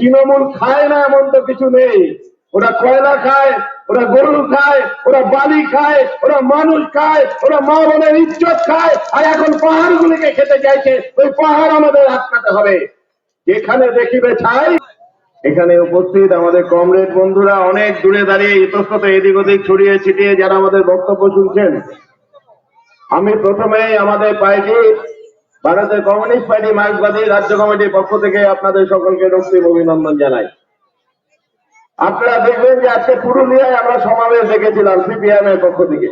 তৃণমূল খায় না এমন তো কিছু নেই। ওরা কয়লা খায়, ওরা গরু খায়, ওরা বালি খায়, ওরা মানুষ খায়, ওরা মা বোনের ইজ্জত খায়, আর এখন পাহাড় গুলিকে খেতে চাইছে, ওই পাহাড় আমাদের আটকাতে হবে। যেখানে দেখিবে ছাই, এখানে উপস্থিত আমাদের কমরেড বন্ধুরা অনেক দূরে দাঁড়িয়ে ইতস্তত এদিক ওদিক ছড়িয়ে ছিটিয়ে যারা আমাদের বক্তব্য শুনছেন। আমি প্রথমে আমাদের পার্টি ভারতের কমিউনিস্ট পার্টি মার্ক্সবাদী রাজ্য কমিটির পক্ষ থেকে আপনাদের সকলকে রক্তিম অভিনন্দন জানাই। আপনারা দেখবেন যে আজকে পুরুলিয়ায় আমরা সমাবেশ দেখেছিলাম সিপিএম এর পক্ষ থেকে।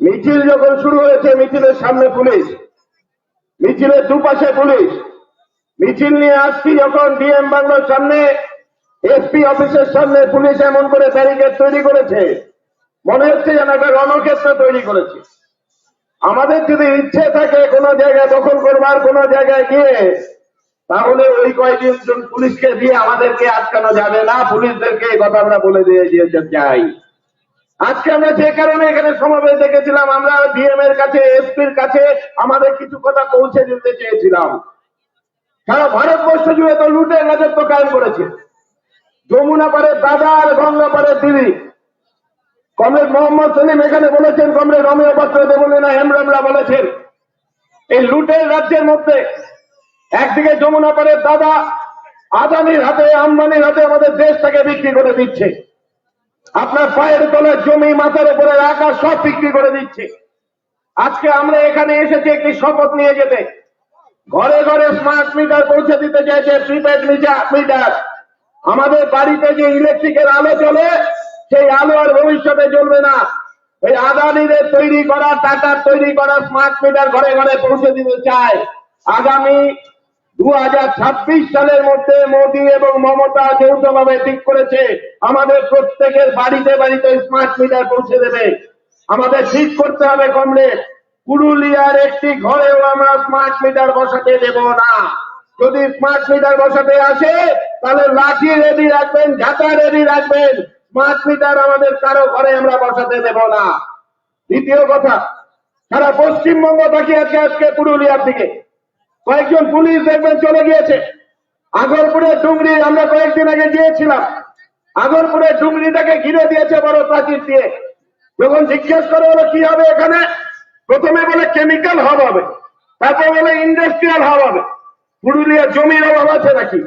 মিছিল যখন শুরু হয়েছে, মিছিলের সামনে পুলিশ, মিছিলের দুপাশে পুলিশ। মিছিল নিয়ে আসছি যখন ডিএম বাংলোর সামনে, এসপি অফিসের সামনে পুলিশ এমন করে ব্যারিকেড তৈরি করেছে। মনে হচ্ছে যেন একটা রণক্ষেত্র তৈরি করেছে। আমাদের যদি ইচ্ছে থাকে কোনো জায়গায় দখল করবার, কোনো জায়গায় গিয়ে, তাহলে ওই কয়েকজন পুলিশকে দিয়ে আমাদেরকে আটকানো যাবে না। পুলিশদেরকে এই কথা আমরা বলে দিয়ে দিয়েছে চাই আজকে আমরা যে কারণে এখানে সমাবেশ দেখেছিলাম, আমরা ডিএম এর কাছে এসপির কাছে আমাদের কিছু কথা পৌঁছে দিতে চেয়েছিলাম। সারা ভারতবর্ষ জুড়ে তো লুটের রাজত্ব কায়েম করেছে। যমুনা পারের দাদা আর গঙ্গা পারের দিদি। কমরেড মোহাম্মদ সেলিম এখানে বলেছেন, কমরেড রমেশ পাত্র দেবলীনা হেমরামরা বলেছেন। এই লুটের রাজ্যের মধ্যে একদিকে যমুনা পারের দাদা আদানির হাতে, আম্বানির হাতে আমাদের দেশটাকে বিক্রি করে দিচ্ছে। আপনার পায়ের তলার জমি, মাথার উপরে আকাশ সব বিক্রি করে দিচ্ছে। আজকে আমরা এখানে এসেছি একটি শপথ নিয়ে যেতে। ঘরে ঘরে স্মার্ট মিটার পৌঁছে দিতে চাইছে প্রিপেড মিটার আমাদের বাড়িতে যে ইলেকট্রিকের আলো চলে সেই আলো আর ভবিষ্যতে জ্বলবে না। এই আদানিদের তৈরি করা টাটার তৈরি করা স্মার্ট মিটার ঘরে ঘরে পৌঁছে দিতে চায়। আগামী দু হাজার ছাব্বিশ সালের মধ্যে মোদী এবং মমতা যৌথভাবে ঠিক করেছে। আমাদের প্রত্যেকের বাড়িতে বাড়িতে স্মার্ট মিটার পৌঁছে দেবে। আমাদের ঠিক করতে হবে কমলে পুরুলিয়ার একটি ঘরেও আমরা স্মার্ট মিটার বসাতে দেব না। যদি স্মার্ট মিটার বসাতে আসে, তাহলে লাঠি রেডি রাখবেন, ঝাঁটা রেডি রাখবেন। স্মার্ট মিটার আমাদের কারও ঘরে আমরা বসাতে দেব না। দ্বিতীয় কথা, সারা পশ্চিমবঙ্গ তাকিয়ে আছে আজকে পুরুলিয়ার দিকে। কয়েকজন পুলিশ দেখবেন চলে গিয়েছে। আগরপুরের ডুংরি আমরা কয়েকদিন আগে গিয়েছিলাম। আগরপুরের ডুংরিটাকে ঘিরে দিয়েছে বড় প্রাচীর দিয়ে। যখন জিজ্ঞেস করা হলো কি হবে এখানে? প্রথমে বলে, কেমিক্যাল হাব হবে। তারপর বলে, ইন্ডাস্ট্রিয়াল হাব হবে। পুরুলিয়ার জমির অভাব আছে নাকি?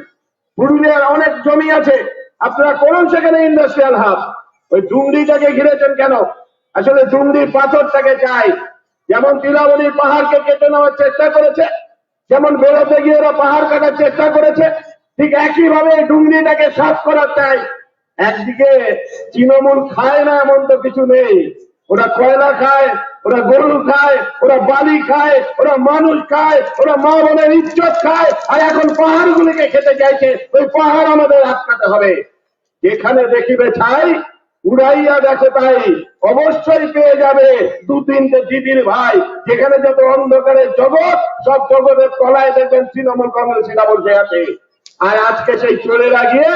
পুরুলিয়ার অনেক জমি আছে। আপনারা করুন সেখানে ইন্ডাস্ট্রিয়াল হাব ওই ডুমডিটাকে ঘিরেছেন কেন? আসলে ডুমডির পাথরটাকে চাই। যেমন তিলাবনির পাহাড়কে কেটে নেওয়ার চেষ্টা করেছে, যেমন বেরোতে গিয়ে ওরা পাহাড় কাটার চেষ্টা করেছে, ঠিক একই ভাবে ডুমড়িটাকে সাফ করার চাই। একদিকে তৃণমূল খায় না এমন তো কিছু নেই। ওরা কয়লা খায়, ওরা গরু খায়, ওরা বালি খায়, ওরা মানুষ খায়, ওরা মা বোনের ইজ্জত খায়, আর এখন পাহাড় গুলিকে খেতে চাইছে, ওই পাহাড় আমাদের আটকাতে হবে। যেখানে দেখিবে ছাই, উড়াইয়া দেখো তাই, অবশ্যই পেয়ে যাবে দু তিনটে দিদির ভাই। যেখানে যত অন্ধকারের জগৎ, সব জগতের তলায় দেখবেন তৃণমূল কংগ্রেসীরা বসে আছে। আর আজকে সেই চলে লাগিয়ে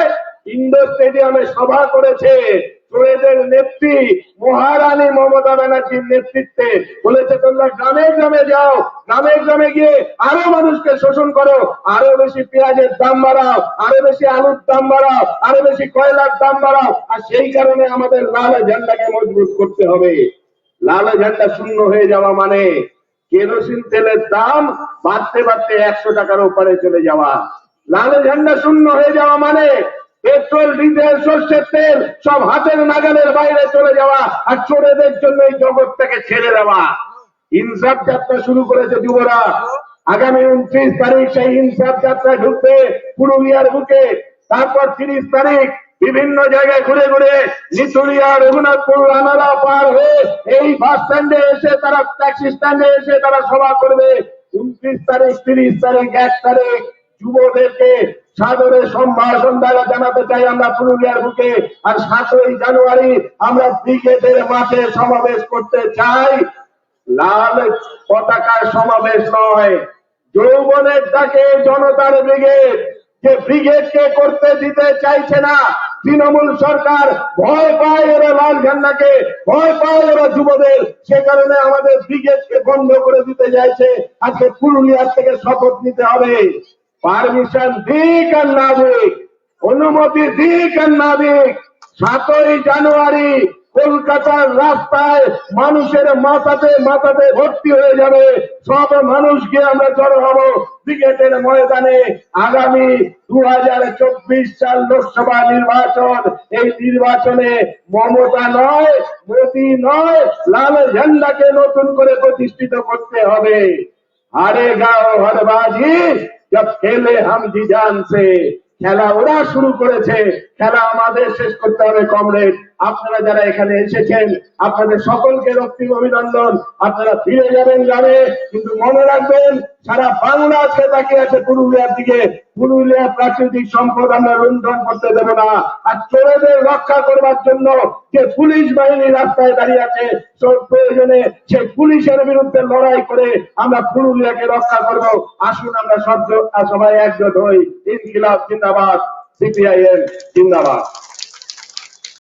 ইন্ডোর স্টেডিয়ামে সভা করেছে। চোরেদের নেত্রী মহারানী ব্যানার্জির নেতৃত্বে বলেছে, তোমরা গ্রামে গ্রামে যাও, গ্রামে গ্রামে গিয়ে আরও মানুষকে শোষণ করো, আরও বেশি পেঁয়াজের দাম বাড়াও, আরও বেশি আলুর দাম বাড়াও, আরও বেশি কয়লার দাম বাড়াও। আর সেই কারণে আমাদের লাল ঝান্ডাকে মজবুত করতে হবে। লাল ঝান্ডা শূন্য হয়ে যাওয়া মানে কেরোসিন তেলের দাম বাড়তে বাড়তে একশো টাকার ওপারে চলে যাওয়া। লাল ঝান্ডা শূন্য হয়ে যাওয়া মানে পেট্রোল, ডিজেল, সর্ষের তেল সব হাতের নাগালের বাইরে চলে যাওয়া আর চোরেদের জন্য এই জগৎ থেকে ছেড়ে দেওয়া। ইনসাফ যাত্রা শুরু করেছে যুবরা। আগামী উনত্রিশ তারিখ সেই ইনসাফ যাত্রা ঢুকবে পুরুলিয়ার বুকে। তারপর তিরিশ তারিখ বিভিন্ন জায়গায় ঘুরে ঘুরে লিচুলিয়া, রঘুনাথপুর, রানারা পার হয়ে এই বাস স্ট্যান্ডে এসে তারা ট্যাক্সি স্ট্যান্ডে এসে তারা সভা করবে। উনত্রিশ তারিখ, তিরিশ তারিখ, এক তারিখ যুবদেরকে সাদরে সম্ভাষণ দ্বারা জানাতে চাই আমরা পুরুলিয়ার বুকে, আর সাতই জানুয়ারি আমরা ব্রিগেডের মাঠে সমাবেশ করতে চাই। লাল পতাকার সমাবেশ নয়, যৌবনের ডাকে জনতার ব্রিগেড, যে ব্রিগেডকে করতে দিতে চাইছে না, তৃণমূল সরকার ভয় পায় ওরা লাল ঝান্ডাকে, ভয় পায় ওরা যুবদের, সে কারণে আমাদের ব্রিগেডকে বন্ধ করে দিতে চাইছে। আজকে পুরুলিয়ার থেকে শপথ নিতে হবে। পারমিশন দিক আর না দিক অনুমতি দিক আর না দিক সাতই জানুয়ারি কলকাতার রাস্তায় মানুষের মাথাতে মাথাতে ভর্তি হয়ে যাবে। সব মানুষ গিয়ে আমরা জড়ো হব ক্রিকেটের ময়দানে। আগামী দু হাজার চব্বিশ সাল লোকসভা নির্বাচন। এই নির্বাচনে মমতা নয়, মোদী নয়, লাল ঝান্ডাকে নতুন করে প্রতিষ্ঠিত করতে হবে। হারেগা ও হরবাজি জব খেলে হাম জিজান সে খেলা ওরা শুরু করেছে খেলা আমাদের শেষ করতে হবে কমরেড আপনারা যারা এখানে এসেছেন, আপনাদের সকলকে রক্তিম অভিনন্দন। আপনারা ফিরে যাবেন গ্রামে, কিন্তু মনে রাখবেন, সারা বাংলা আজকে তাকিয়ে আছে পুরুলিয়ার দিকে। পুরুলিয়ার প্রাকৃতিক সম্পদ আমরা লুণ্ঠন করতে দেব না। আর চোরেদের রক্ষা করবার জন্য যে পুলিশ বাহিনী রাস্তায় দাঁড়িয়ে আছে প্রয়োজনে সে পুলিশের বিরুদ্ধে লড়াই করে আমরা পুরুলিয়াকে রক্ষা করব। আসুন আমরা সব সবাই একজোট হই। ইনকিলাব জিন্দাবাদ, সিপিআইএম জিন্দাবাদ।